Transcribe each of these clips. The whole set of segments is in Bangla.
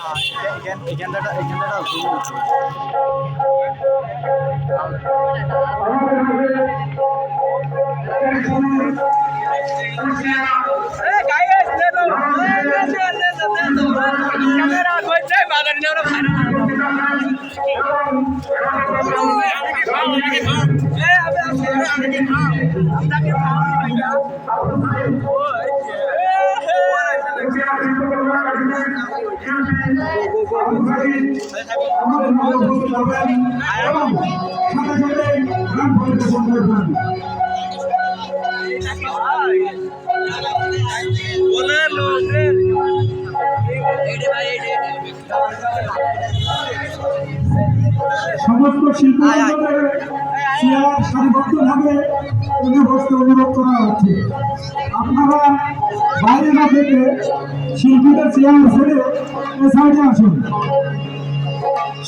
আমরা কি আমরা কি এখানটা এখানটা সমস্ত শিল্পী সারিবদ্ধভাবে তুলে অনুরোধ করা হচ্ছে আপনারা বাইরে না থেকে শিল্পীদের চেয়ার ছেড়ে এ আসুন।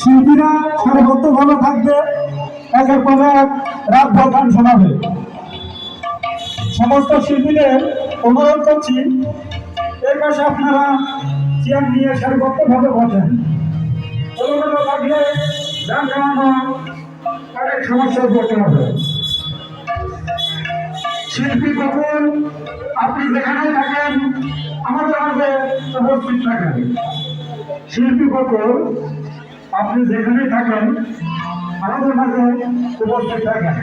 শিল্পীরা সারিবদ্ধভাবে থাকবে একের পর এক রাত ভর গান শোনাবে। সমস্ত শিল্পীদের অনুরোধ করছি, এর পাশে আপনারা চেয়ার নিয়ে সারিবদ্ধভাবে বসেন। এলোমেলো থাকলে গান গাওয়ানো অনেক সমস্যায় পড়তে হবে। শিল্পী কখন আপনি যেখানে থাকেন, আমাদের মাঝে উপস্থিত থাকেন। শিল্পী কখন আপনি যেখানে থাকেন, আমাদের মাঝে উপস্থিত থাকেন।